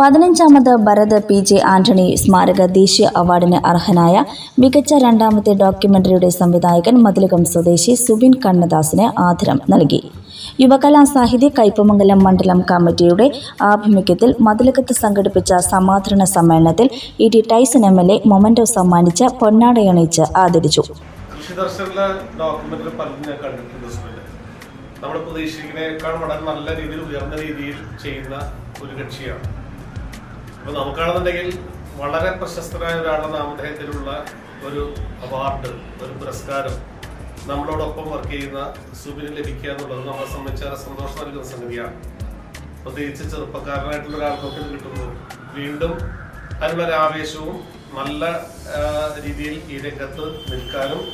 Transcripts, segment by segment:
പതിനഞ്ചാമത് Bharat P J Antony സ്മാരക ദേശീയ അവാർഡിന് അർഹനായ മികച്ച രണ്ടാമത്തെ ഡോക്യുമെന്ററിയുടെ സംവിധായകൻ മതിലകം സ്വദേശി സുബിൻ കണ്ണദാസിന് ആദരം നൽകി. യുവകലാ സാഹിത്യ കയ്പമംഗലം മണ്ഡലം കമ്മിറ്റിയുടെ ആഭിമുഖ്യത്തിൽ മതിലകത്ത് സംഘടിപ്പിച്ച സമാദരണ സമ്മേളനത്തിൽ E T Tyson M L A memento സമ്മാനിച്ച് പൊന്നാടയണിയിച്ച് ആദരിച്ചു. നമ്മൾ പ്രതീക്ഷിക്കുന്നതിനേക്കാൾ വളരെ നല്ല രീതിയിൽ ഉയർന്ന രീതിയിൽ ചെയ്യുന്ന ഒരു കക്ഷിയാണ്. അപ്പൊ നമുക്കാണെന്നുണ്ടെങ്കിൽ വളരെ പ്രശസ്തനായ ഒരാളുടെ നാമധേയത്തിലുള്ള ഒരു അവാർഡ് ഒരു പുരസ്കാരം നമ്മളോടൊപ്പം വർക്ക് ചെയ്യുന്ന സുബിന് ലഭിക്കുക എന്നുള്ളത് നമ്മളെ സംബന്ധിച്ചേറെ സന്തോഷം നൽകുന്ന സംഗതിയാണ് പ്രത്യേകിച്ച് ചെറുപ്പക്കാരനായിട്ടുള്ള ഒരാൾക്കൊക്കെ ഇത് കിട്ടുന്നു. വീണ്ടും അതിനുള്ള ആവേശവും നല്ല രീതിയിൽ ഈ രംഗത്ത് നിൽക്കാനും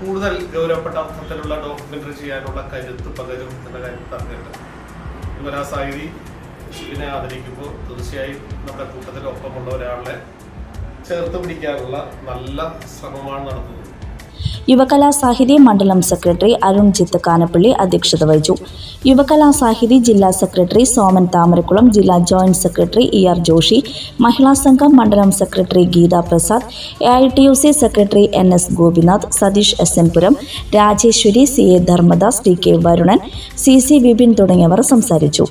കൂടുതൽ ഗൗരവപ്പെട്ട അർത്ഥത്തിലുള്ള ഡോക്യുമെന്ററി ചെയ്യാനുള്ള കരുത്ത് പകരും എന്ന കാര്യം പറഞ്ഞിട്ടുണ്ട്. യുവരാ സാഹിതി ശിവനെ ആദരിക്കുമ്പോൾ തീർച്ചയായും നമ്മുടെ കൂട്ടത്തിൽ ഒപ്പമുള്ള ഒരാളെ ചേർത്ത് പിടിക്കാനുള്ള നല്ല ശ്രമമാണ് നടത്തുന്നത്. യുവകലാ സാഹിതി മണ്ഡലം സെക്രട്ടറി അരുൺ ജിത്ത് കാനപ്പള്ളി അധ്യക്ഷത വഹിച്ചു. യുവകലാ സാഹിതി ജില്ലാ സെക്രട്ടറി സോമൻ താമരക്കുളം ജില്ലാ joint secretary E R Joshi Mahila Sangham മണ്ഡലം secretary Geetha Prasad A I T U C secretary N S Gopinath Satheesh S N Puram Rajeshwari C A Dharmadas T K Varunan C C Vipin തുടങ്ങിയവർ സംസാരിച്ചു.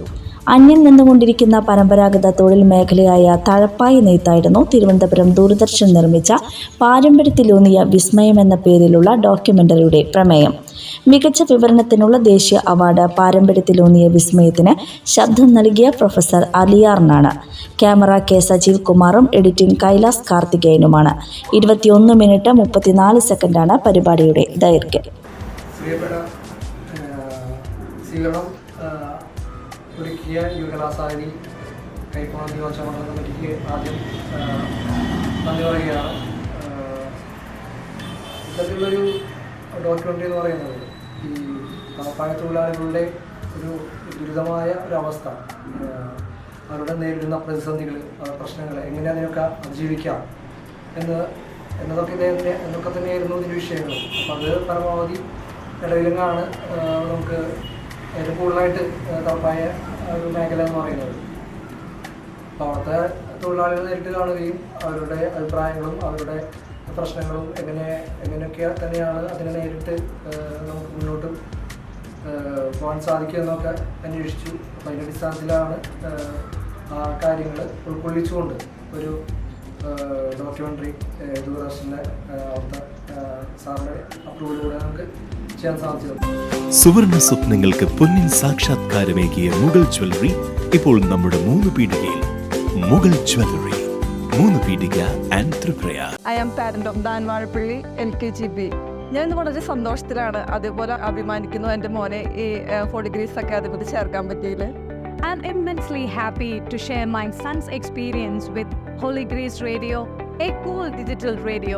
അന്യം നിന്നുകൊണ്ടിരിക്കുന്ന പരമ്പരാഗത തൊഴിൽ മേഖലയായ തഴപ്പായി നെയ്ത്തായിരുന്നു തിരുവനന്തപുരം ദൂരദർശൻ നിർമ്മിച്ച പാരമ്പര്യത്തിലൂന്നിയ വിസ്മയം എന്ന പേരിലുള്ള ഡോക്യുമെന്ററിയുടെ പ്രമേയം. മികച്ച വിവരണത്തിനുള്ള ദേശീയ അവാർഡ് പാരമ്പര്യത്തിലൂന്നിയ വിസ്മയത്തിന് ശബ്ദം നൽകിയ പ്രൊഫസർ അലിയാറിനാണ്. ക്യാമറ കെ സജീവ് കുമാറും എഡിറ്റിംഗ് കൈലാസ് കാർത്തികേയനുമാണ്. ഇരുപത്തിയൊന്ന് മിനിറ്റ് മുപ്പത്തിനാല് സെക്കൻഡാണ് പരിപാടിയുടെ ദൈർഘ്യം. ഒരുക്കിയ യുവകലാസാരി കൈപ്പുറം നിയോജക മണ്ഡലം കമ്മിറ്റിക്ക് ആദ്യം നന്ദി പറയുകയാണ് ഇത്തരത്തിലുള്ളൊരു ഡോക്യുമെന്ററി എന്ന് പറയുന്നത് ഈ തലപ്പായ തൊഴിലാളികളുടെ ഒരു ദുരിതമായ ഒരു അവസ്ഥ. അവരുടെ നേരിടുന്ന പ്രതിസന്ധികൾ പ്രശ്നങ്ങൾ എങ്ങനെ അതിനൊക്കെ അതിജീവിക്കാം എന്ന് എന്നതൊക്കെ ഇദ്ദേഹത്തിന് എന്നൊക്കെ തന്നെയായിരുന്നു ഇതിന്റെ വിഷയങ്ങൾ അപ്പോൾ അത് പരമാവധി ഇടയിലങ്ങാണ് നമുക്ക് ഏറ്റവും കൂടുതലായിട്ട് തപ്പായ ഒരു മേഖല എന്ന് പറയുന്നത്. അപ്പോൾ അവിടുത്തെ തൊഴിലാളികൾ നേരിട്ട് കാണുകയും അവരുടെ അഭിപ്രായങ്ങളും അവരുടെ പ്രശ്നങ്ങളും എങ്ങനെ എങ്ങനെയൊക്കെ തന്നെയാണ് അതിനെ നേരിട്ട് നമുക്ക് മുന്നോട്ട് പോകാൻ സാധിക്കുക എന്നൊക്കെ അന്വേഷിച്ചു. അപ്പോൾ അതിന്റെ അടിസ്ഥാനത്തിലാണ് ആ കാര്യങ്ങൾ ഉൾക്കൊള്ളിച്ചുകൊണ്ട് ഒരു ഡോക്യുമെന്ററി ദൂരദർശന്റെ അവിടുത്തെ സാറിന്റെ അപ്രൂവലിലൂടെ നമുക്ക് ചെയ്യാൻ സാധിച്ചത് സുവർണ സ്വപ്നങ്ങൾക്ക് പൊന്നിൻ സാക്ഷാത്കാരമേകിയ മുഗൾ ജ്വല്ലറി ഇപ്പോൾ നമ്മുടെ മൂന്ന് പീടികയിൽ. മുഗൾ ജ്വല്ലറി മൂന്ന് പീടിക and Triprayar I am parent of than Vazhappally L K G B ഞാൻ ഇന്ന് വളരെ സന്തോഷത്തിലാണ് അതേപോലെ അഭിമാനിക്കുന്നു എന്റെ മോനെ ഈ ഫോർ ഡിഗ്രീസ് അക്കാദമിയിൽ ചേർക്കാൻ പറ്റിയത് I am immensely happy to share my son's experience with Holy Grace radio a cool digital radio.